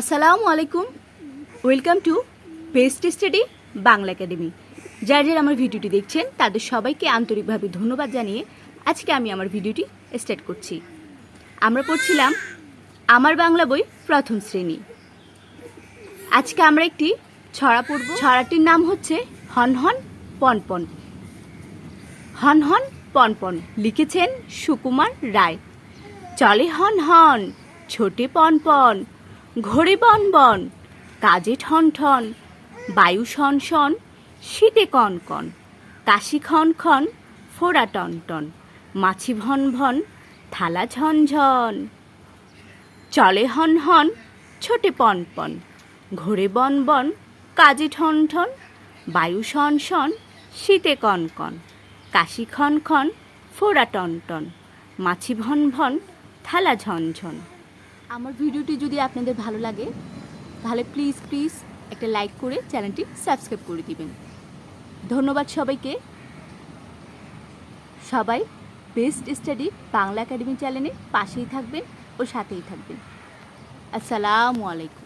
আসসালামু আলাইকুম welcome to best study Bangla academy যার যারা আমার ভিডিওটি দেখছেন, তাদের সবাইকে আন্তরিকভাবে ধন্যবাদ জানিয়ে আজকে আমি আমার ভিডিওটি স্টার্ট করছি। আমরা পড়ছিলাম আমার বাংলা বই প্রথম শ্রেণি। আজকে আমরা একটি ছড়া পড়ব। ছড়াটির নাম হচ্ছে হন হন পনপন হন হন পনপন লিখেছেন সুকুমার রায়। চলে হন হন, ছোটে পনপন ঘোরে বন বন, কাজে ঠন ঠন, বায়ু শন শন, শীতে কন কন, কাশি খন খন ফোড়া টন টন, মাছি ভন ভন, থালা ঝন ঝন। চলে হন হন, ছোটে পন পন ঘোরে বন বন, কাজে ঠন ঠন, বায়ু শন শন, শীতে কন কন, কাশি খন খন ফোড়া টন টন, মাছি ভন ভন, থালা ঝন ঝন। আমার ভিডিওটি যদি আপনাদের ভালো লাগে, তাহলে প্লিজ প্লিজ একটা লাইক করে চ্যানেলটি সাবস্ক্রাইব করে দিবেন। ধন্যবাদ সবাইকে। সবাই বেস্ট স্টাডি বাংলা একাডেমি চ্যানেলে পাশেই থাকবেন ও সাথেই থাকবেন। আসসালামু আলাইকুম।